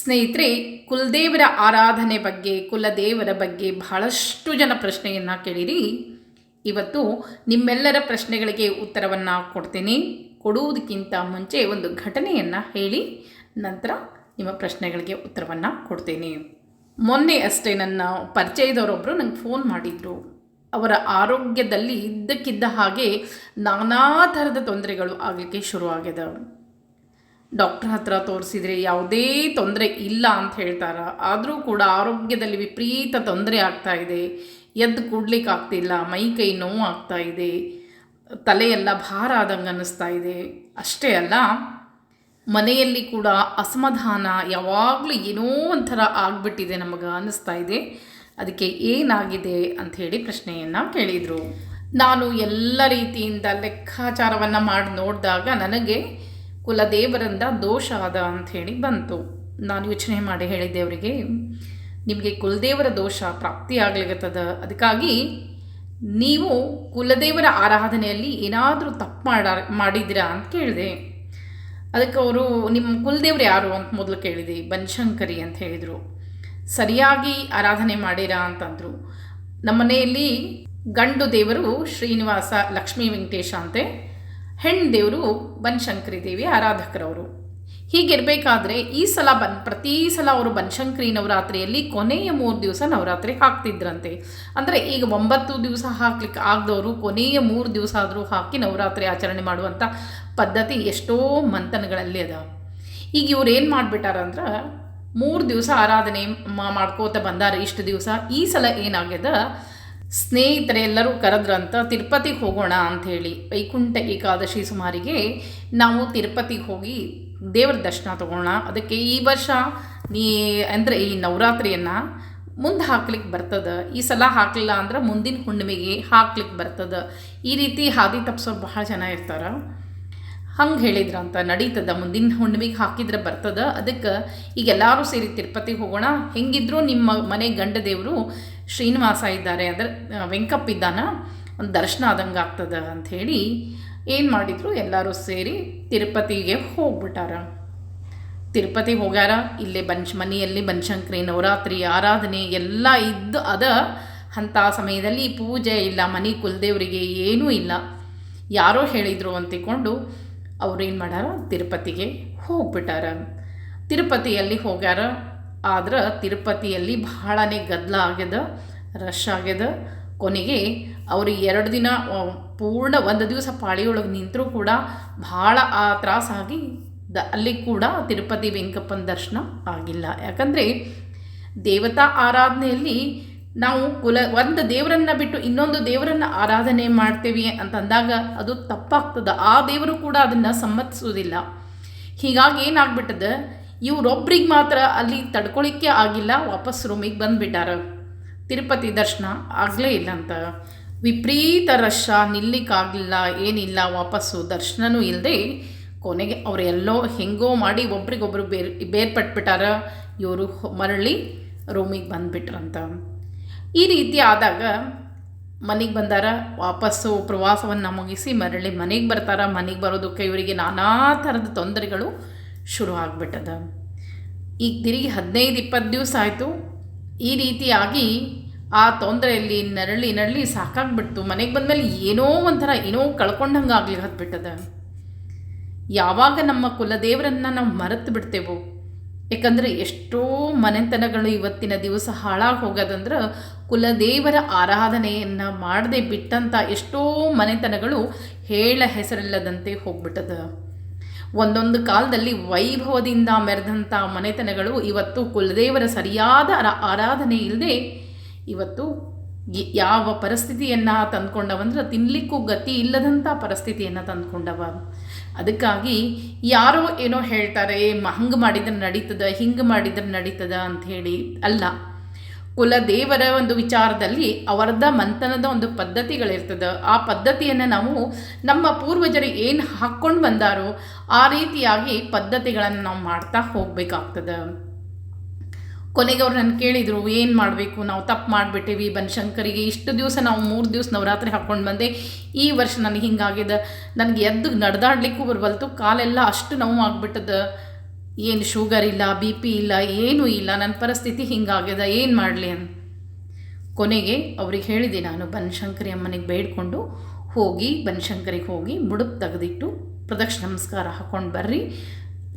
ಸ್ನೇಹಿತರೆ, ಕುಲದೇವರ ಆರಾಧನೆ ಬಗ್ಗೆ, ಕುಲದೇವರ ಬಗ್ಗೆ ಬಹಳಷ್ಟು ಜನ ಪ್ರಶ್ನೆಯನ್ನು ಕೇಳಿರಿ. ಇವತ್ತು ನಿಮ್ಮೆಲ್ಲರ ಪ್ರಶ್ನೆಗಳಿಗೆ ಉತ್ತರವನ್ನು ಕೊಡ್ತೀನಿ. ಕೊಡುವುದಕ್ಕಿಂತ ಮುಂಚೆ ಒಂದು ಘಟನೆಯನ್ನು ಹೇಳಿ, ನಂತರ ನಿಮ್ಮ ಪ್ರಶ್ನೆಗಳಿಗೆ ಉತ್ತರವನ್ನು ಕೊಡ್ತೀನಿ. ಮೊನ್ನೆ ಅಷ್ಟೇ ನನ್ನ ಪರಿಚಯದವರೊಬ್ಬರು ನಂಗೆ ಫೋನ್ ಮಾಡಿದರು. ಅವರ ಆರೋಗ್ಯದಲ್ಲಿ ಇದ್ದಕ್ಕಿದ್ದ ಹಾಗೆ ನಾನಾ ಥರದ ತೊಂದರೆಗಳು ಆಗಲಿಕ್ಕೆ ಶುರುವಾಗಿದೆ ಡಾಕ್ಟ್ರ್ ಹತ್ರ ತೋರಿಸಿದರೆ ಯಾವುದೇ ತೊಂದರೆ ಇಲ್ಲ ಅಂತ ಹೇಳ್ತಾರೆ. ಆದರೂ ಕೂಡ ಆರೋಗ್ಯದಲ್ಲಿ ವಿಪರೀತ ತೊಂದರೆ ಆಗ್ತಾ ಇದೆ. ಎದ್ದು ಕೂಡ್ಲಿಕ್ಕೆ ಆಗ್ತಿಲ್ಲ, ಮೈ ಕೈ ನೋವು ಆಗ್ತಾ ಇದೆ, ತಲೆಯೆಲ್ಲ ಭಾರ ಆದಂಗೆ ಅನ್ನಿಸ್ತಾ ಇದೆ. ಅಷ್ಟೇ ಅಲ್ಲ, ಮನೆಯಲ್ಲಿ ಕೂಡ ಅಸಮಾಧಾನ ಯಾವಾಗಲೂ ಏನೋ ಒಂಥರ ಆಗಿಬಿಟ್ಟಿದೆ ನಮಗೆ ಅನ್ನಿಸ್ತಾ ಇದೆ. ಅದಕ್ಕೆ ಏನಾಗಿದೆ ಅಂಥೇಳಿ ಪ್ರಶ್ನೆಯನ್ನು ಕೇಳಿದರು. ನಾನು ಎಲ್ಲ ರೀತಿಯಿಂದ ಲೆಕ್ಕಾಚಾರವನ್ನು ಮಾಡಿ ನೋಡಿದಾಗ ನನಗೆ ಕುಲದೇವರಿಂದ ದೋಷ ಅದ ಅಂಥೇಳಿ ಬಂತು. ನಾನು ಯೋಚನೆ ಮಾಡಿ ಹೇಳಿದ್ದೆ ಅವರಿಗೆ, ನಿಮಗೆ ಕುಲದೇವರ ದೋಷ ಪ್ರಾಪ್ತಿಯಾಗ್ಲಿಕ್ಕದ ಅದಕ್ಕಾಗಿ ನೀವು ಕುಲದೇವರ ಆರಾಧನೆಯಲ್ಲಿ ಏನಾದರೂ ತಪ್ಪು ಮಾಡ, ಮಾಡಿದ್ದೀರಾ ಅಂತ ಕೇಳಿದೆ. ಅದಕ್ಕೆ ಅವರು, ನಿಮ್ಮ ಕುಲದೇವ್ರು ಯಾರು? ಅಂತ ಮೊದಲು ಕೇಳಿದೆ. ಬನಶಂಕರಿ ಅಂತ ಹೇಳಿದರು. ಸರಿಯಾಗಿ ಆರಾಧನೆ ಮಾಡಿರಾ? ಅಂತಂದರು. ನಮ್ಮ ಮನೆಯಲ್ಲಿ ಗಂಡು ದೇವರು ಶ್ರೀನಿವಾಸ ಲಕ್ಷ್ಮೀ ವೆಂಕಟೇಶ ಅಂತೆ. ಹೆಣ್ಣು ದೇವರು ಬನಶಂಕರಿ ದೇವಿ ಆರಾಧಕರವರು. ಹೀಗಿರಬೇಕಾದ್ರೆ ಈ ಸಲ ಬನ್, ಪ್ರತಿ ಸಲ ಅವರು ಬನಶಂಕರಿ ನವರಾತ್ರಿಯಲ್ಲಿ ಕೊನೆಯ ಮೂರು ದಿವಸ ನವರಾತ್ರಿ ಹಾಕ್ತಿದ್ರಂತೆ. ಅಂದರೆ ಈಗ ಒಂಬತ್ತು ದಿವಸ ಹಾಕ್ಲಿಕ್ಕೆ ಆಗದವರು ಕೊನೆಯ ಮೂರು ದಿವಸ ಆದರೂ ಹಾಕಿ ನವರಾತ್ರಿ ಆಚರಣೆ ಮಾಡುವಂಥ ಪದ್ಧತಿ ಎಷ್ಟೋ ಮಂಥನಗಳಲ್ಲಿ ಅದ. ಈಗ ಇವ್ರು ಏನು ಮಾಡಿಬಿಟ್ಟಾರಂದ್ರೆ ಮೂರು ದಿವಸ ಆರಾಧನೆ ಮಾಡ್ಕೋತ ಬಂದಾರ ಇಷ್ಟು ದಿವಸ. ಈ ಸಲ ಏನಾಗ್ಯದ? ಸ್ನೇಹಿತರೆಲ್ಲರೂ ಕರೆದ್ರಂತ ತಿರುಪತಿಗೆ ಹೋಗೋಣ ಅಂಥೇಳಿ ವೈಕುಂಠ ಏಕಾದಶಿ ಸುಮಾರಿಗೆ ನಾವು ತಿರುಪತಿಗೆ ಹೋಗಿ ದೇವರ ದರ್ಶನ ತಗೋಣ. ಅದಕ್ಕೆ ಈ ವರ್ಷ ನೀ, ಅಂದರೆ ಈ ನವರಾತ್ರಿಯನ್ನು ಮುಂದೆ ಹಾಕ್ಲಿಕ್ಕೆ ಬರ್ತದೆ. ಈ ಸಲ ಹಾಕಲಿಲ್ಲ ಅಂದ್ರೆ ಮುಂದಿನ ಹುಣ್ಣಿಮೆಗೆ ಹಾಕ್ಲಿಕ್ಕೆ ಬರ್ತದೆ. ಈ ರೀತಿ ಹಾದಿ ತಪ್ಸೋರು ಬಹಳ ಜನ ಇರ್ತಾರೆ. ಹಂಗೆ ಹೇಳಿದ್ರಂತ ನಡೀತದ. ಮುಂದಿನ ಹುಣ್ಣಿಮೆಗೆ ಹಾಕಿದ್ರೆ ಬರ್ತದ. ಅದಕ್ಕೆ ಈಗ ಎಲ್ಲರೂ ಸೇರಿ ತಿರುಪತಿಗೆ ಹೋಗೋಣ. ಹೆಂಗಿದ್ರು ನಿಮ್ಮ ಮನೆ ಗಂಡ ದೇವರು ಶ್ರೀನಿವಾಸ ಇದ್ದಾರೆ. ಅಂದರೆ ವೆಂಕಪ್ಪ ಇದ್ದಾನ ಒಂದು ದರ್ಶನ ಆದಂಗೆ ಆಗ್ತದ ಅಂಥೇಳಿ ಏನು ಮಾಡಿದ್ರು? ಎಲ್ಲರೂ ಸೇರಿ ತಿರುಪತಿಗೆ ಹೋಗ್ಬಿಟ್ಟಾರ. ತಿರುಪತಿಗೆ ಹೋಗ್ಯಾರ. ಇಲ್ಲೇ ಬಂಚ್, ಮನೆಯಲ್ಲಿ ಬನಶಂಕರಿ ನವರಾತ್ರಿ ಆರಾಧನೆ ಎಲ್ಲ ಇದ್ದು ಅದ. ಅಂಥ ಸಮಯದಲ್ಲಿ ಪೂಜೆ ಇಲ್ಲ, ಮನೆ ಕುಲದೇವರಿಗೆ ಏನೂ ಇಲ್ಲ. ಯಾರೋ ಹೇಳಿದರು ಅಂತಿಕೊಂಡು ಅವ್ರು ಏನು ಮಾಡ್ಯಾರ? ತಿರುಪತಿಗೆ ಹೋಗ್ಬಿಟ್ಟಾರ. ತಿರುಪತಿಯಲ್ಲಿ ಹೋಗ್ಯಾರ. ಆದ್ರೆ ತಿರುಪತಿಯಲ್ಲಿ ಬಹಳನೇ ಗದ್ದಲ ಆಗ್ಯದ ರಶ್ ಆಗ್ಯದ. ಕೊನೆಗೆ ಅವರು ಎರಡು ದಿನ ಪೂರ್ಣ ಒಂದು ದಿವಸ ಪಾಳಿಯೊಳಗೆ ನಿಂತರೂ ಕೂಡ ಭಾಳ ಆ ತ್ರಾಸಾಗಿ ದ, ಅಲ್ಲಿ ಕೂಡ ತಿರುಪತಿ ವೆಂಕಪ್ಪನ ದರ್ಶನ ಆಗಿಲ್ಲ. ಯಾಕಂದರೆ ದೇವತಾ ಆರಾಧನೆಯಲ್ಲಿ ನಾವು ಕುಲ, ಒಂದು ದೇವರನ್ನು ಬಿಟ್ಟು ಇನ್ನೊಂದು ದೇವರನ್ನು ಆರಾಧನೆ ಮಾಡ್ತೇವೆ ಅಂತಂದಾಗ ಅದು ತಪ್ಪಾಗ್ತದೆ. ಆ ದೇವರು ಕೂಡ ಅದನ್ನು ಸಮ್ಮತಿಸೋದಿಲ್ಲ ಹೀಗಾಗಿ ಏನಾಗ್ಬಿಟ್ಟದ ಇವರೊಬ್ರಿಗೆ ಮಾತ್ರ ಅಲ್ಲಿ ತಡ್ಕೊಳಿಕ್ಕೆ ಆಗಿಲ್ಲ, ವಾಪಸ್ ರೂಮಿಗೆ ಬಂದುಬಿಟ್ಟಾರ. ತಿರುಪತಿ ದರ್ಶನ ಆಗಲೇ ಇಲ್ಲ ಅಂತ ವಿಪರೀತ ರಶ, ನಿಲ್ಲಿಕ್ಕಾಗಲಿಲ್ಲ, ಏನಿಲ್ಲ, ವಾಪಸ್ಸು ದರ್ಶನವೂ ಇಲ್ಲದೆ ಕೊನೆಗೆ ಅವರೆಲ್ಲೋ ಹೆಂಗೋ ಮಾಡಿ ಒಬ್ರಿಗೊಬ್ರು ಬೇರೆ, ಬೇರ್ಪಟ್ಬಿಟ್ಟಾರ. ಇವರು ಮರಳಿ ರೂಮಿಗೆ ಬಂದುಬಿಟ್ರಂತ. ಈ ರೀತಿ ಆದಾಗ ಮನೆಗೆ ಬಂದಾರ, ವಾಪಸ್ಸು, ಪ್ರವಾಸವನ್ನು ಮುಗಿಸಿ ಮರಳಿ ಮನೆಗೆ ಬರ್ತಾರ. ಮನೆಗೆ ಬರೋದಕ್ಕೆ ಇವರಿಗೆ ನಾನಾ ಥರದ ತೊಂದರೆಗಳು ಶುರು ಆಗಿಬಿಟ್ಟದ. ಈಗ ತಿರುಗಿ ಹದಿನೈದು ಇಪ್ಪತ್ತು ದಿವಸ ಆಯಿತು. ಈ ರೀತಿಯಾಗಿ ಆ ತೊಂದರೆಯಲ್ಲಿ ನರಳಿ ನರಳಿ ಸಾಕಾಗ್ಬಿಡ್ತು. ಮನೆಗೆ ಬಂದಮೇಲೆ ಏನೋ ಒಂಥರ ಏನೋ ಕಳ್ಕೊಂಡಂಗೆ ಆಗಲಿ ಹತ್ಬಿಟ್ಟದ. ಯಾವಾಗ ನಮ್ಮ ಕುಲದೇವರನ್ನು ನಾವು ಮರೆತು ಬಿಡ್ತೇವೋ. ಯಾಕಂದರೆ ಎಷ್ಟೋ ಮನೆತನಗಳು ಇವತ್ತಿನ ದಿವಸ ಹಾಳಾಗಿ ಹೋಗೋದಂದ್ರೆ ಕುಲದೇವರ ಆರಾಧನೆಯನ್ನು ಮಾಡದೆ ಬಿಟ್ಟಂಥ ಎಷ್ಟೋ ಮನೆತನಗಳು ಹೇಳ ಹೆಸರಿಲ್ಲದಂತೆ ಹೋಗ್ಬಿಟ್ಟದ. ಒಂದೊಂದು ಕಾಲದಲ್ಲಿ ವೈಭವದಿಂದ ಮೆರೆದಂಥ ಮನೆತನಗಳು ಇವತ್ತು ಕುಲದೇವರ ಸರಿಯಾದ ಆರಾಧನೆ ಇಲ್ಲದೆ ಇವತ್ತು ಯಾವ ಪರಿಸ್ಥಿತಿಯನ್ನು ತಂದ್ಕೊಂಡವಂದ್ರೆ ತಿನ್ನಲಿಕ್ಕೂ ಗತಿ ಇಲ್ಲದಂಥ ಪರಿಸ್ಥಿತಿಯನ್ನು ತಂದ್ಕೊಂಡವ. ಅದಕ್ಕಾಗಿ ಯಾರೋ ಏನೋ ಹೇಳ್ತಾರೆ, ಹಂಗೆ ಮಾಡಿದ್ರೆ ನಡೀತದ, ಹಿಂಗೆ ಮಾಡಿದ್ರೆ ನಡೀತದ ಅಂಥೇಳಿ ಅಲ್ಲ. ಕುಲದೇವರ ಒಂದು ವಿಚಾರದಲ್ಲಿ ಅವರದ ಮಂಥನದ ಒಂದು ಪದ್ಧತಿಗಳಿರ್ತದೆ. ಆ ಪದ್ಧತಿಯನ್ನು ನಾವು ನಮ್ಮ ಪೂರ್ವಜರು ಏನು ಹಾಕ್ಕೊಂಡು ಬಂದಾರೋ ಆ ರೀತಿಯಾಗಿ ಪದ್ಧತಿಗಳನ್ನು ನಾವು ಮಾಡ್ತಾ ಹೋಗಬೇಕಾಗ್ತದೆ. ಕೊನೆಗೆ ಅವ್ರು ನನ್ನ ಕೇಳಿದರು, ಏನು ಮಾಡಬೇಕು? ನಾವು ತಪ್ಪು ಮಾಡಿಬಿಟ್ಟಿವಿ ಬನಶಂಕರಿಗೆ ಇಷ್ಟು ದಿವಸ ನಾವು ಮೂರು ದಿವಸ ನವರಾತ್ರಿ ಹಾಕ್ಕೊಂಡು ಬಂದೆ. ಈ ವರ್ಷ ನನಗೆ ಹಿಂಗಾಗಿದೆ ನನಗೆ ಎದ್ದು ನಡೆದಾಡ್ಲಿಕ್ಕೂ ಬರಬಲ್ತು ಕಾಲೆಲ್ಲ ಅಷ್ಟು ನೋವು ಆಗ್ಬಿಟ್ಟದ. ಏನು ಶುಗರ್ ಇಲ್ಲ, ಬಿ ಪಿ ಇಲ್ಲ, ಏನೂ ಇಲ್ಲ ನನ್ನ ಪರಿಸ್ಥಿತಿ ಹಿಂಗಾಗ್ಯದ, ಏನು ಮಾಡಲಿ ಅಂತ. ಕೊನೆಗೆ ಅವ್ರಿಗೆ ಹೇಳಿದೆ ನಾನು, ಬನಶಂಕರಿ ಅಮ್ಮನಿಗೆ ಬೇಡ್ಕೊಂಡು ಹೋಗಿ, ಬನಶಂಕರಿಗೆ ಹೋಗಿ ಮುಡುಪು ತೆಗೆದಿಟ್ಟು ಪ್ರದಕ್ಷಿಣ ನಮಸ್ಕಾರ ಹಾಕ್ಕೊಂಡು ಬರ್ರಿ,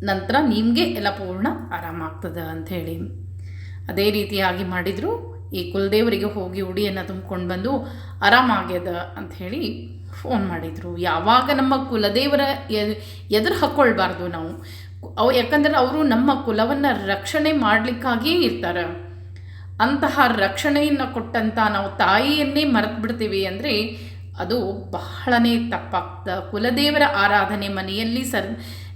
ನಂತರ ನಿಮಗೆ ಎಲ್ಲ ಪೂರ್ಣ ಆರಾಮಾಗ್ತದೆ ಅಂಥೇಳಿ ಅದೇ ರೀತಿಯಾಗಿ ಮಾಡಿದರು, ಈ ಕುಲದೇವರಿಗೆ ಹೋಗಿ ಉಡಿಯನ್ನು ತುಂಬ್ಕೊಂಡು ಬಂದು ಆರಾಮಾಗ್ಯದ ಅಂಥೇಳಿ ಫೋನ್ ಮಾಡಿದರು. ಯಾವಾಗ ನಮ್ಮ ಕುಲದೇವರ ಎದುರು ಹಾಕ್ಕೊಳ್ಬಾರ್ದು ನಾವು. ಅವು ಯಾಕಂದ್ರೆ ಅವರು ನಮ್ಮ ಕುಲವನ್ನು ರಕ್ಷಣೆ ಮಾಡಲಿಕ್ಕಾಗಿಯೇ ಇರ್ತಾರೆ. ಅಂತಹ ರಕ್ಷಣೆಯನ್ನು ಕೊಟ್ಟಂಥ ನಾವು ತಾಯಿಯನ್ನೇ ಮರೆತು ಬಿಡ್ತೀವಿ ಅಂದರೆ ಅದು ಬಹಳನೇ ತಪ್ಪಾಗ್ತ. ಕುಲದೇವರ ಆರಾಧನೆ ಮನೆಯಲ್ಲಿ ಸರ್,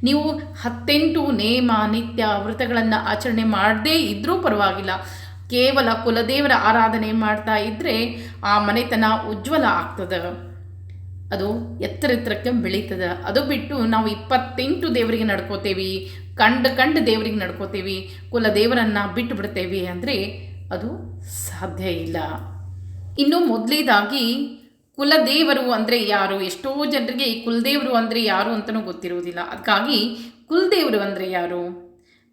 ನೀವು ಹತ್ತೆಂಟು ನೇಮ, ನಿತ್ಯ ವ್ರತಗಳನ್ನು ಆಚರಣೆ ಮಾಡದೇ ಇದ್ದರೂ ಪರವಾಗಿಲ್ಲ. ಕೇವಲ ಕುಲದೇವರ ಆರಾಧನೆ ಮಾಡ್ತಾ ಇದ್ದರೆ ಆ ಮನೆತನ ಉಜ್ವಲ ಆಗ್ತದೆ. ಅದು ಎತ್ತರ ಎತ್ತರಕ್ಕೆ ಬೆಳೀತದೆ. ಅದು ಬಿಟ್ಟು ನಾವು ಇಪ್ಪತ್ತೆಂಟು ದೇವರಿಗೆ ನಡ್ಕೋತೇವಿ, ಕಂಡು ಕಂಡು ದೇವರಿಗೆ ನಡ್ಕೋತೇವಿ ಕುಲದೇವರನ್ನು ಬಿಟ್ಟು ಬಿಡ್ತೇವೆ ಅಂದರೆ ಅದು ಸಾಧ್ಯ ಇಲ್ಲ. ಇನ್ನು ಮೊದಲೇದಾಗಿ ಕುಲದೇವರು ಅಂದರೆ ಯಾರು? ಎಷ್ಟೋ ಜನರಿಗೆ ಈ ಕುಲದೇವರು ಅಂದರೆ ಯಾರು ಅಂತಲೂ ಗೊತ್ತಿರುವುದಿಲ್ಲ. ಅದಕ್ಕಾಗಿ ಕುಲದೇವರು ಅಂದರೆ ಯಾರು?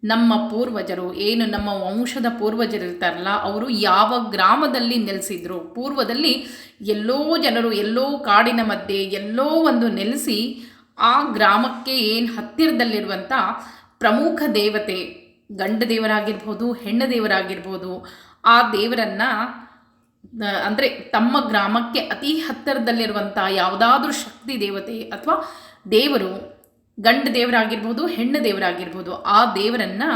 ನಮ್ಮ ಪೂರ್ವಜರು, ಏನು ನಮ್ಮ ವಂಶದ ಪೂರ್ವಜರು ಇರ್ತಾರಲ್ಲ, ಅವರು ಯಾವ ಗ್ರಾಮದಲ್ಲಿ ನೆಲೆಸಿದ್ರು, ಪೂರ್ವದಲ್ಲಿ ಎಲ್ಲೋ ಜನರು, ಎಲ್ಲೋ ಕಾಡಿನ ಮಧ್ಯೆ, ಎಲ್ಲೋ ಒಂದು ನೆಲೆಸಿ ಆ ಗ್ರಾಮಕ್ಕೆ ಏನು ಹತ್ತಿರದಲ್ಲಿರುವಂಥ ಪ್ರಮುಖ ದೇವತೆ, ಗಂಡ ದೇವರಾಗಿರ್ಬೋದು, ಹೆಣ್ಣು ದೇವರಾಗಿರ್ಬೋದು, ಆ ದೇವರನ್ನು ಅಂದರೆ ತಮ್ಮ ಗ್ರಾಮಕ್ಕೆ ಅತಿ ಹತ್ತಿರದಲ್ಲಿರುವಂಥ ಯಾವುದಾದ್ರೂ ಶಕ್ತಿ ದೇವತೆ ಅಥವಾ ದೇವರು ಗಂಡ ದೇವರಾಗಿರ್ಬೋದು, ಹೆಣ್ಣು ದೇವರಾಗಿರ್ಬೋದು, ಆ ದೇವರನ್ನು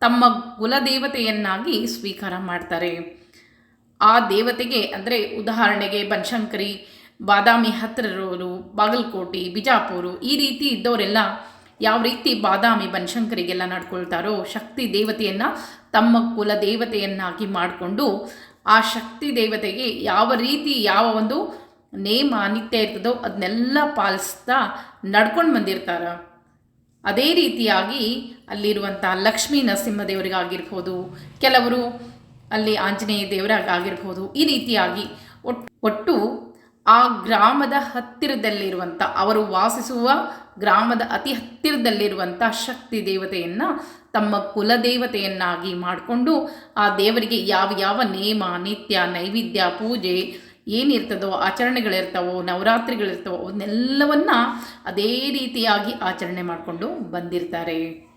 ತಮ್ಮ ಕುಲದೇವತೆಯನ್ನಾಗಿ ಸ್ವೀಕಾರ ಮಾಡ್ತಾರೆ. ಆ ದೇವತೆಗೆ ಅಂದರೆ ಉದಾಹರಣೆಗೆ ಬನಶಂಕರಿ, ಬಾದಾಮಿ ಹತ್ತಿರರೋರು ಬಾಗಲಕೋಟೆ, ಬಿಜಾಪುರು, ಈ ರೀತಿ ಇದ್ದವರೆಲ್ಲ ಯಾವ ರೀತಿ ಬಾದಾಮಿ ಬನಶಂಕರಿಗೆಲ್ಲ ನಡ್ಕೊಳ್ತಾರೋ, ಶಕ್ತಿ ದೇವತೆಯನ್ನು ತಮ್ಮ ಕುಲ ದೇವತೆಯನ್ನಾಗಿ ಮಾಡಿಕೊಂಡು ಆ ಶಕ್ತಿ ದೇವತೆಗೆ ಯಾವ ರೀತಿ ಯಾವ ಒಂದು ನೇಮ, ನಿತ್ಯ ಇರ್ತದೋ ಅದನ್ನೆಲ್ಲ ಪಾಲಿಸ್ತಾ ನಡ್ಕೊಂಡು ಬಂದಿರ್ತಾರೆ. ಅದೇ ರೀತಿಯಾಗಿ ಅಲ್ಲಿರುವಂಥ ಲಕ್ಷ್ಮೀ ನರಸಿಂಹದೇವರಿಗಾಗಿರ್ಬೋದು, ಕೆಲವರು ಅಲ್ಲಿ ಆಂಜನೇಯ ದೇವರಾಗಿರ್ಬೋದು ಈ ರೀತಿಯಾಗಿ ಒಟ್ಟು ಆ ಗ್ರಾಮದ ಹತ್ತಿರದಲ್ಲಿರುವಂಥ ಅವರು ವಾಸಿಸುವ ಗ್ರಾಮದ ಅತಿ ಹತ್ತಿರದಲ್ಲಿರುವಂಥ ಶಕ್ತಿ ದೇವತೆಯನ್ನು ತಮ್ಮ ಕುಲದೇವತೆಯನ್ನಾಗಿ ಮಾಡಿಕೊಂಡು ಆ ದೇವರಿಗೆ ಯಾವ ಯಾವ ನೇಮ, ನಿತ್ಯ, ನೈವೇದ್ಯ, ಪೂಜೆ ಏನಿರ್ತದೋ, ಆಚರಣೆಗಳಿರ್ತಾವೋ, ನವರಾತ್ರಿಗಳಿರ್ತಾವೋ, ಅವನ್ನೆಲ್ಲವನ್ನು ಅದೇ ರೀತಿಯಾಗಿ ಆಚರಣೆ ಮಾಡಿಕೊಂಡು ಬಂದಿರ್ತಾರೆ.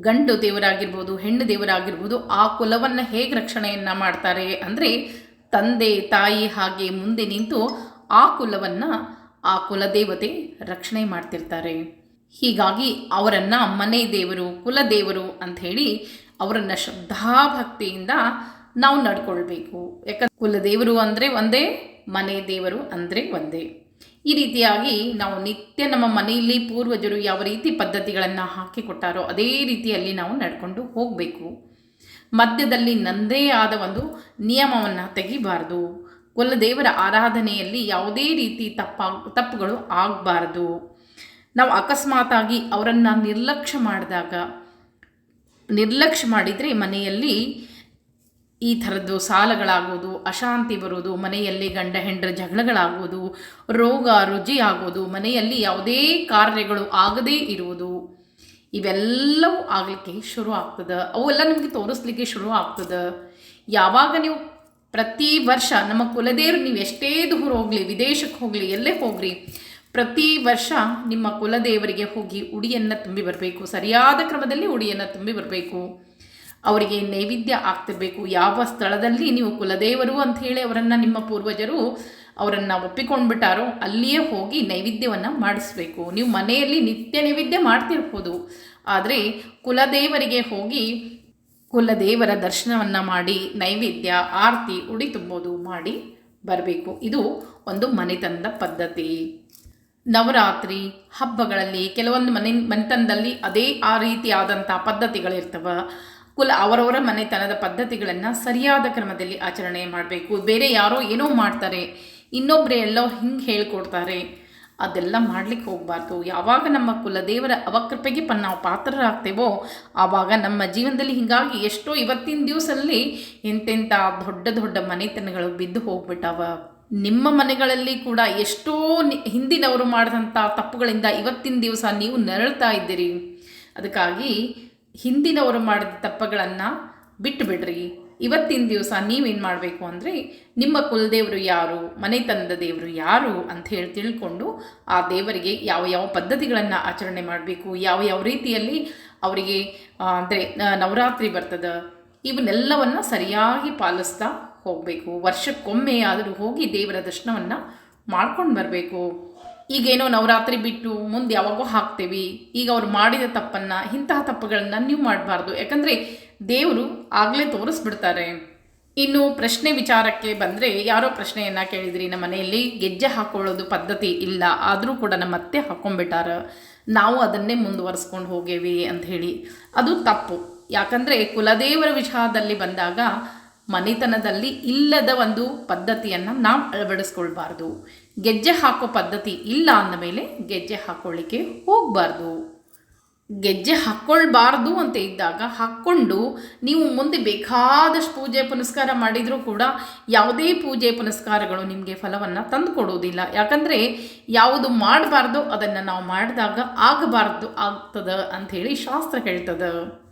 ಗಂಡು ದೇವರಾಗಿರ್ಬೋದು, ಹೆಣ್ಣು ದೇವರಾಗಿರ್ಬೋದು, ಆ ಕುಲವನ್ನು ಹೇಗೆ ರಕ್ಷಣೆಯನ್ನು ಮಾಡ್ತಾರೆ ಅಂದರೆ, ತಂದೆ, ತಾಯಿ ಹಾಗೆ ಮುಂದೆ ನಿಂತು ಆ ಕುಲವನ್ನು, ಆ ಕುಲದೇವತೆ ರಕ್ಷಣೆ ಮಾಡ್ತಿರ್ತಾರೆ. ಹೀಗಾಗಿ ಅವರನ್ನು ಮನೆ ದೇವರು, ಕುಲದೇವರು ಅಂಥೇಳಿ ಅವರನ್ನು ಶ್ರದ್ಧಾಭಕ್ತಿಯಿಂದ ನಾವು ನಡ್ಕೊಳ್ಬೇಕು. ಯಾಕಂದ್ರೆ ಕುಲದೇವರು ಅಂದರೆ ಒಂದೇ, ಮನೆ ದೇವರು ಅಂದರೆ ಒಂದೇ. ಈ ರೀತಿಯಾಗಿ ನಾವು ನಿತ್ಯ ನಮ್ಮ ಮನೆಯಲ್ಲಿ ಪೂರ್ವಜರು ಯಾವ ರೀತಿ ಪದ್ಧತಿಗಳನ್ನು ಹಾಕಿಕೊಟ್ಟಾರೋ ಅದೇ ರೀತಿಯಲ್ಲಿ ನಾವು ನಡ್ಕೊಂಡು ಹೋಗಬೇಕು. ಮಧ್ಯದಲ್ಲಿ ನಂದೇ ಆದ ಒಂದು ನಿಯಮವನ್ನು ತೆಗಿಬಾರ್ದು. ಕುಲದೇವರ ಆರಾಧನೆಯಲ್ಲಿ ಯಾವುದೇ ರೀತಿ ತಪ್ಪ, ತಪ್ಪುಗಳು ಆಗಬಾರ್ದು. ನಾವು ಅಕಸ್ಮಾತಾಗಿ ಅವರನ್ನು ನಿರ್ಲಕ್ಷ್ಯ ಮಾಡಿದಾಗ, ನಿರ್ಲಕ್ಷ್ಯ ಮಾಡಿದರೆ ಮನೆಯಲ್ಲಿ ಈ ಥರದ್ದು ಸಾಲಗಳಾಗೋದು, ಅಶಾಂತಿ ಬರೋದು, ಮನೆಯಲ್ಲಿ ಗಂಡ ಹೆಂಡ್ರ ಜಗಳಗಳಾಗೋದು, ರೋಗ ರುಜಿ ಆಗೋದು, ಮನೆಯಲ್ಲಿ ಯಾವುದೇ ಕಾರ್ಯಗಳು ಆಗದೇ ಇರುವುದು ಇವೆಲ್ಲವೂ ಆಗಲಿಕ್ಕೆ ಶುರು ಆಗ್ತದೆ. ಅವೆಲ್ಲ ನಿಮಗೆ ತೋರಿಸ್ಲಿಕ್ಕೆ ಶುರು ಆಗ್ತದೆ. ಯಾವಾಗ ನೀವು ಪ್ರತಿ ವರ್ಷ, ನಮ್ಮ ಕುಲದೇವರು ನೀವು ಎಷ್ಟೇ ದೂರ ಹೋಗಲಿ, ವಿದೇಶಕ್ಕೆ ಹೋಗಲಿ, ಎಲ್ಲೇ ಹೋಗ್ರಿ, ಪ್ರತಿ ವರ್ಷ ನಿಮ್ಮ ಕುಲದೇವರಿಗೆ ಹೋಗಿ ಉಡಿಯನ್ನು ತುಂಬಿ ಬರಬೇಕು. ಸರಿಯಾದ ಕ್ರಮದಲ್ಲಿ ಉಡಿಯನ್ನು ತುಂಬಿ ಬರಬೇಕು. ಅವರಿಗೆ ನೈವೇದ್ಯ ಆಗ್ತಿರಬೇಕು. ಯಾವ ಸ್ಥಳದಲ್ಲಿ ನೀವು ಕುಲದೇವರು ಅಂತ ಹೇಳಿ ಅವರನ್ನು ನಿಮ್ಮ ಪೂರ್ವಜರು ಅವರನ್ನು ಒಪ್ಪಿಕೊಂಡ್ಬಿಟ್ಟಾರೋ ಅಲ್ಲಿಯೇ ಹೋಗಿ ನೈವೇದ್ಯವನ್ನು ಮಾಡಿಸ್ಬೇಕು. ನೀವು ಮನೆಯಲ್ಲಿ ನಿತ್ಯ ನೈವೇದ್ಯ ಮಾಡ್ತಿರ್ಬೋದು. ಆದರೆ ಕುಲದೇವರಿಗೆ ಹೋಗಿ ಕುಲದೇವರ ದರ್ಶನವನ್ನು ಮಾಡಿ ನೈವೇದ್ಯ, ಆರತಿ, ಉಡಿ ತುಂಬೋದು ಮಾಡಿ ಬರಬೇಕು. ಇದು ಒಂದು ಮನೆತನದ ಪದ್ಧತಿ. ನವರಾತ್ರಿ ಹಬ್ಬಗಳಲ್ಲಿ ಕೆಲವೊಂದು ಮನೆ ಮನೆತನದಲ್ಲಿ ಅದೇ ಆ ರೀತಿಯಾದಂಥ ಪದ್ಧತಿಗಳಿರ್ತವೆ. ಕುಲ ಅವರವರ ಮನೆತನದ ಪದ್ಧತಿಗಳನ್ನು ಸರಿಯಾದ ಕ್ರಮದಲ್ಲಿ ಆಚರಣೆ ಮಾಡಬೇಕು. ಬೇರೆ ಯಾರೋ ಏನೋ ಮಾಡ್ತಾರೆ. ಇನ್ನೊಬ್ಬರೇ ಎಲ್ಲೋ ಹಿಂಗೆ ಹೇಳ್ಕೊಡ್ತಾರೆ. ಅದೆಲ್ಲ ಮಾಡ್ಲಿಕ್ಕೆ ಹೋಗಬಾರ್ದು. ಯಾವಾಗ ನಮ್ಮ ಕುಲದೇವರ ಅವಕೃಪೆಗೆ ಪ, ನಾವು ಪಾತ್ರರಾಗ್ತೇವೋ, ಆವಾಗ ನಮ್ಮ ಜೀವನದಲ್ಲಿ ಹೀಗಾಗಿ ಎಷ್ಟೋ ಇವತ್ತಿನ ದಿವಸಲ್ಲಿ ಎಂತೆಂಥ ದೊಡ್ಡ ದೊಡ್ಡ ಮನೆತನಗಳು ಬಿದ್ದು ಹೋಗ್ಬಿಟ್ಟವ. ನಿಮ್ಮ ಮನೆಗಳಲ್ಲಿ ಕೂಡ ಎಷ್ಟೋ ಹಿಂದಿನವರು ಮಾಡಿದಂಥ ತಪ್ಪುಗಳಿಂದ ಇವತ್ತಿನ ದಿವಸ ನೀವು ನರಳ್ತಾ ಇದ್ದೀರಿ. ಅದಕ್ಕಾಗಿ ಹಿಂದಿನವರು ಮಾಡಿದ ತಪ್ಪುಗಳನ್ನು ಬಿಟ್ಟು ಬಿಡ್ರಿ ಇವತ್ತಿನ ದಿವಸ ನೀವೇನು ಮಾಡಬೇಕು ಅಂದರೆ ನಿಮ್ಮ ಕುಲದೇವರು ಯಾರು ಮನೆ ತಂದ ದೇವರು ಯಾರು ಅಂತ ಹೇಳಿ ತಿಳ್ಕೊಂಡು ಆ ದೇವರಿಗೆ ಯಾವ ಯಾವ ಪದ್ಧತಿಗಳನ್ನು ಆಚರಣೆ ಮಾಡಬೇಕು, ಯಾವ ಯಾವ ರೀತಿಯಲ್ಲಿ ಅವರಿಗೆ ಅಂದರೆ ನವರಾತ್ರಿ ಬರ್ತದೆ, ಇವನ್ನೆಲ್ಲವನ್ನು ಸರಿಯಾಗಿ ಪಾಲಿಸ್ತಾ ಹೋಗಬೇಕು. ವರ್ಷಕ್ಕೊಮ್ಮೆ ಆದರೂ ಹೋಗಿ ದೇವರ ದರ್ಶನವನ್ನು ಮಾಡ್ಕೊಂಡು ಬರಬೇಕು. ಈಗೇನೋ ನವರಾತ್ರಿ ಬಿಟ್ಟು ಮುಂದೆ ಯಾವಾಗೋ ಹಾಕ್ತೇವೆ, ಈಗ ಅವ್ರು ಮಾಡಿದ ತಪ್ಪನ್ನು, ಇಂತಹ ತಪ್ಪುಗಳನ್ನು ನೀವು ಮಾಡಬಾರ್ದು. ಯಾಕಂದರೆ ದೇವರು ಆಗಲೇ ತೋರಿಸ್ಬಿಡ್ತಾರೆ. ಇನ್ನು ಪ್ರಶ್ನೆ ವಿಚಾರಕ್ಕೆ ಬಂದರೆ ಯಾರೋ ಪ್ರಶ್ನೆಯನ್ನು ಕೇಳಿದ್ರಿ, ನಮ್ಮ ಮನೆಯಲ್ಲಿ ಗೆಜ್ಜೆ ಹಾಕೊಳ್ಳೋದು ಪದ್ಧತಿ ಇಲ್ಲ, ಆದರೂ ಕೂಡ ನಮ್ಮ ಅತ್ತೆ ಹಾಕೊಂಡ್ಬಿಟ್ಟಾರ. ನಾವು ಅದನ್ನೇ ಮುಂದುವರಿಸ್ಕೊಂಡು ಹೋಗೇವಿ ಅಂತ ಹೇಳಿ. ಅದು ತಪ್ಪು. ಯಾಕಂದರೆ ಕುಲದೇವರ ವಿಚಾರದಲ್ಲಿ ಬಂದಾಗ ಮನೆತನದಲ್ಲಿ ಇಲ್ಲದ ಒಂದು ಪದ್ಧತಿಯನ್ನು ನಾವು ಅಳವಡಿಸ್ಕೊಳ್ಬಾರ್ದು. ಗೆಜ್ಜೆ ಹಾಕೋ ಪದ್ಧತಿ ಇಲ್ಲ ಅಂದಮೇಲೆ ಗೆಜ್ಜೆ ಹಾಕೊಳ್ಳಿಕ್ಕೆ ಹೋಗಬಾರ್ದು. ಗೆಜ್ಜೆ ಹಾಕ್ಕೊಳ್ಬಾರ್ದು ಅಂತ ಇದ್ದಾಗ ಹಾಕ್ಕೊಂಡು ನೀವು ಮುಂದೆ ಬೇಕಾದಷ್ಟು ಪೂಜೆ ಪುನಸ್ಕಾರ ಮಾಡಿದರೂ ಕೂಡ ಯಾವುದೇ ಪೂಜೆ ಪುನಸ್ಕಾರಗಳು ನಿಮಗೆ ಫಲವನ್ನು ತಂದು ಕೊಡುವುದಿಲ್ಲ ಯಾಕಂದರೆ ಯಾವುದು ಮಾಡಬಾರ್ದು ಅದನ್ನು ನಾವು ಮಾಡಿದಾಗ ಆಗಬಾರ್ದು ಆಗ್ತದೆ ಅಂಥೇಳಿ ಶಾಸ್ತ್ರ ಹೇಳ್ತದೆ.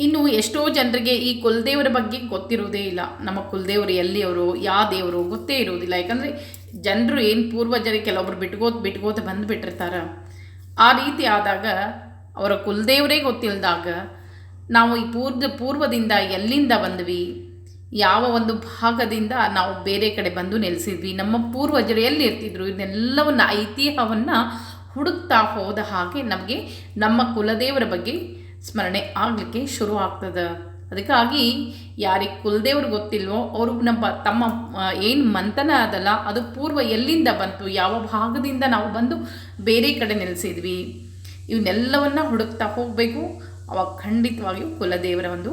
ಇನ್ನು ಎಷ್ಟೋ ಜನರಿಗೆ ಈ ಕುಲದೇವರ ಬಗ್ಗೆ ಗೊತ್ತಿರೋದೇ ಇಲ್ಲ. ನಮ್ಮ ಕುಲದೇವರು ಎಲ್ಲಿಯವರು ಯಾವ ದೇವರು ಗೊತ್ತೇ ಇರೋದಿಲ್ಲ ಯಾಕಂದರೆ ಜನರು ಏನು ಪೂರ್ವಜರಿಗೆ ಕೆಲವೊಬ್ರು ಬಿಟ್ಕೋತ ಬಿಟ್ಕೋತ ಬಂದುಬಿಟ್ಟಿರ್ತಾರೆ. ಆ ರೀತಿ ಆದಾಗ ಅವರ ಕುಲದೇವರೇ ಗೊತ್ತಿಲ್ಲದಾಗ ನಾವು ಈ ಪೂರ್ವ ಪೂರ್ವದಿಂದ ಎಲ್ಲಿಂದ ಬಂದ್ವಿ? ಯಾವ ಒಂದು ಭಾಗದಿಂದ ನಾವು ಬೇರೆ ಕಡೆ ಬಂದು ನೆಲೆಸಿದ್ವಿ? ನಮ್ಮ ಪೂರ್ವಜರು ಎಲ್ಲಿರ್ತಿದ್ರು? ಇದನ್ನೆಲ್ಲವನ್ನು ಐತಿಹ್ಯವನ್ನು ಹುಡುಕ್ತಾ ಹೋದ ಹಾಗೆ ನಮಗೆ ನಮ್ಮ ಕುಲದೇವರ ಬಗ್ಗೆ ಸ್ಮರಣೆ ಆಗಲಿಕ್ಕೆ ಶುರು ಆಗ್ತದೆ ಅದಕ್ಕಾಗಿ ಯಾರಿಗೆ ಕುಲದೇವ್ರು ಗೊತ್ತಿಲ್ವೋ ಅವರು ನಮ್ಮ, ತಮ್ಮ ಏನು ಮಂಥನ ಅದಲ್ಲ, ಅದು ಪೂರ್ವ ಎಲ್ಲಿಂದ ಬಂತು, ಯಾವ ಭಾಗದಿಂದ ನಾವು ಬಂದು ಬೇರೆ ಕಡೆ ನೆಲೆಸಿದ್ವಿ. ಇವನ್ನೆಲ್ಲವನ್ನು ಹುಡುಕ್ತಾ ಹೋಗಬೇಕು. ಅವಾಗ ಖಂಡಿತವಾಗಿಯೂ ಕುಲದೇವರ ಒಂದು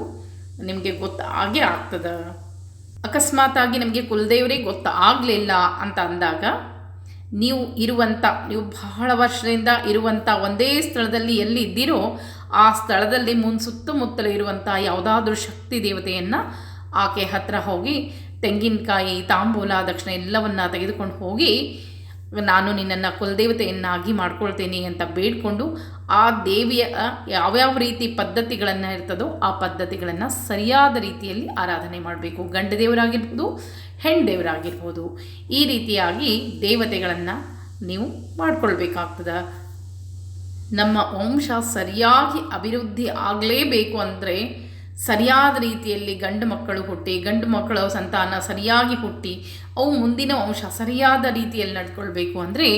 ನಿಮಗೆ ಗೊತ್ತಾಗೇ ಆಗ್ತದೆ. ಅಕಸ್ಮಾತಾಗಿ ನಮಗೆ ಕುಲದೇವರೇ ಗೊತ್ತಾಗಲಿಲ್ಲ ಅಂತ ಅಂದಾಗ, ನೀವು ಇರುವಂಥ ನೀವು ಬಹಳ ವರ್ಷದಿಂದ ಇರುವಂಥ ಒಂದೇ ಸ್ಥಳದಲ್ಲಿ ಎಲ್ಲಿ ಇದ್ದೀರೋ ಆ ಸ್ಥಳದಲ್ಲಿ ಮುನ್ ಸುತ್ತಮುತ್ತಲು ಇರುವಂಥ ಯಾವುದಾದ್ರೂ ಶಕ್ತಿ ದೇವತೆಯನ್ನು ಆಕೆ ಹತ್ರ ಹೋಗಿ ತೆಂಗಿನಕಾಯಿ, ತಾಂಬೂಲ, ದಕ್ಷಿಣ ಎಲ್ಲವನ್ನು ತೆಗೆದುಕೊಂಡು ಹೋಗಿ, ನಾನು ನಿನ್ನನ್ನು ಕುಲದೇವತೆಯನ್ನಾಗಿ ಮಾಡ್ಕೊಳ್ತೇನೆ ಅಂತ ಬೇಡಿಕೊಂಡು ಆ ದೇವಿಯ ಯಾವ್ಯಾವ ರೀತಿ ಪದ್ಧತಿಗಳನ್ನು ಇರ್ತದೋ ಆ ಪದ್ಧತಿಗಳನ್ನು ಸರಿಯಾದ ರೀತಿಯಲ್ಲಿ ಆರಾಧನೆ ಮಾಡಬೇಕು. ಗಂಡ ದೇವರಾಗಿರ್ಬೋದು ಹೆಣ್ಣು ದೇವರಾಗಿರ್ಬೋದು. ಈ ರೀತಿಯಾಗಿ ದೇವತೆಗಳನ್ನು ನೀವು ಮಾಡ್ಕೊಳ್ಬೇಕಾಗ್ತದೆ. ನಮ್ಮ ವಂಶ ಸರಿಯಾಗಿ ಅಭಿವೃದ್ಧಿ ಆಗಲೇಬೇಕು ಅಂದರೆ ಸರಿಯಾದ ರೀತಿಯಲ್ಲಿ ಗಂಡು ಮಕ್ಕಳು ಹುಟ್ಟಿ, ಗಂಡು ಮಕ್ಕಳ ಸಂತಾನ ಸರಿಯಾಗಿ ಹುಟ್ಟಿ, ಅವು ಮುಂದಿನ ವಂಶ ಸರಿಯಾದ ರೀತಿಯಲ್ಲಿ ನಡ್ಕೊಳ್ಬೇಕು ಅಂದರೆ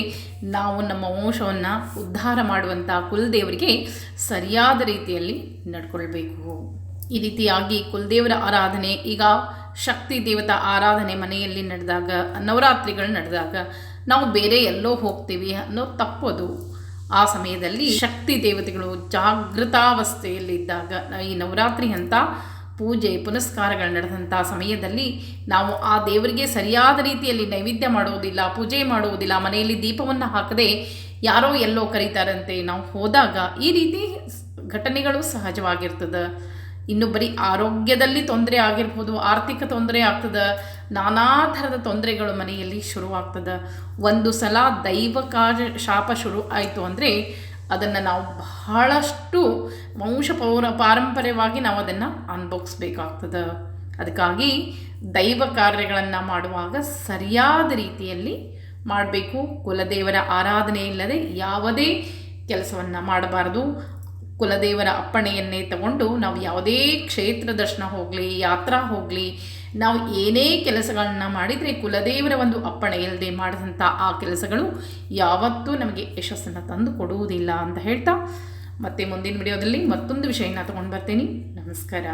ನಾವು ನಮ್ಮ ವಂಶವನ್ನು ಉದ್ಧಾರ ಮಾಡುವಂಥ ಕುಲದೇವರಿಗೆ ಸರಿಯಾದ ರೀತಿಯಲ್ಲಿ ನಡ್ಕೊಳ್ಬೇಕು. ಈ ರೀತಿಯಾಗಿ ಕುಲದೇವರ ಆರಾಧನೆ, ಈಗ ಶಕ್ತಿ ದೇವತಾ ಆರಾಧನೆ ಮನೆಯಲ್ಲಿ ನಡೆದಾಗ, ನವರಾತ್ರಿಗಳು ನಡೆದಾಗ, ನಾವು ಬೇರೆ ಎಲ್ಲೋ ಹೋಗ್ತೀವಿ ಅನ್ನೋ ತಪ್ಪದು ಆ ಸಮಯದಲ್ಲಿ ಶಕ್ತಿ ದೇವತೆಗಳು ಜಾಗೃತಾವಸ್ಥೆಯಲ್ಲಿದ್ದಾಗ, ಈ ನವರಾತ್ರಿ ಅಂತ ಪೂಜೆ, ಪುನಸ್ಕಾರಗಳು ನಡೆದಂಥ ಸಮಯದಲ್ಲಿ ನಾವು ಆ ದೇವರಿಗೆ ಸರಿಯಾದ ರೀತಿಯಲ್ಲಿ ನೈವೇದ್ಯ ಮಾಡುವುದಿಲ್ಲ, ಪೂಜೆ ಮಾಡುವುದಿಲ್ಲ, ಮನೆಯಲ್ಲಿ ದೀಪವನ್ನು ಹಾಕದೆ ಯಾರೋ ಎಲ್ಲೋ ಕರೀತಾರಂತೆ ನಾವು ಹೋದಾಗ ಈ ರೀತಿ ಘಟನೆಗಳು ಸಹಜವಾಗಿರ್ತದೆ. ಇನ್ನು ಬರೀ ಆರೋಗ್ಯದಲ್ಲಿ ತೊಂದರೆ ಆಗಿರ್ಬೋದು, ಆರ್ಥಿಕ ತೊಂದರೆ ಆಗ್ತದೆ, ನಾನಾ ಥರದ ತೊಂದರೆಗಳು ಮನೆಯಲ್ಲಿ ಶುರುವಾಗ್ತದೆ. ಒಂದು ಸಲ ದೈವ ಕಾರ್ಯ, ಶಾಪ ಶುರು ಆಯಿತು ಅಂದರೆ ಅದನ್ನು ನಾವು ಬಹಳಷ್ಟು ವಂಶ ಪೌರ, ಪಾರಂಪರ್ಯವಾಗಿ ನಾವು ಅದನ್ನು ಅನುಭವಿಸ್ಬೇಕಾಗ್ತದೆ. ಅದಕ್ಕಾಗಿ ದೈವ ಕಾರ್ಯಗಳನ್ನು ಮಾಡುವಾಗ ಸರಿಯಾದ ರೀತಿಯಲ್ಲಿ ಮಾಡಬೇಕು. ಕುಲದೇವರ ಆರಾಧನೆ ಇಲ್ಲದೆ ಯಾವುದೇ ಕೆಲಸವನ್ನು ಮಾಡಬಾರ್ದು. ಕುಲದೇವರ ಅಪ್ಪಣೆಯನ್ನೇ ತಗೊಂಡು ನಾವು ಯಾವುದೇ ಕ್ಷೇತ್ರ ದರ್ಶನ ಹೋಗಲಿ, ಯಾತ್ರಾ ಹೋಗಲಿ, ನಾವು ಏನೇ ಕೆಲಸಗಳನ್ನ ಮಾಡಿದರೆ ಕುಲದೇವರ ಒಂದು ಅಪ್ಪಣೆ ಇಲ್ಲದೆ ಮಾಡಿದಂಥ ಆ ಕೆಲಸಗಳು ಯಾವತ್ತೂ ನಮಗೆ ಯಶಸ್ಸನ್ನು ತಂದು ಕೊಡುವುದಿಲ್ಲ ಅಂತ ಹೇಳ್ತಾ ಮತ್ತೆ ಮುಂದಿನ ವಿಡಿಯೋದಲ್ಲಿ ಮತ್ತೊಂದು ವಿಷಯನ ತೊಗೊಂಡು ಬರ್ತೀನಿ. ನಮಸ್ಕಾರ.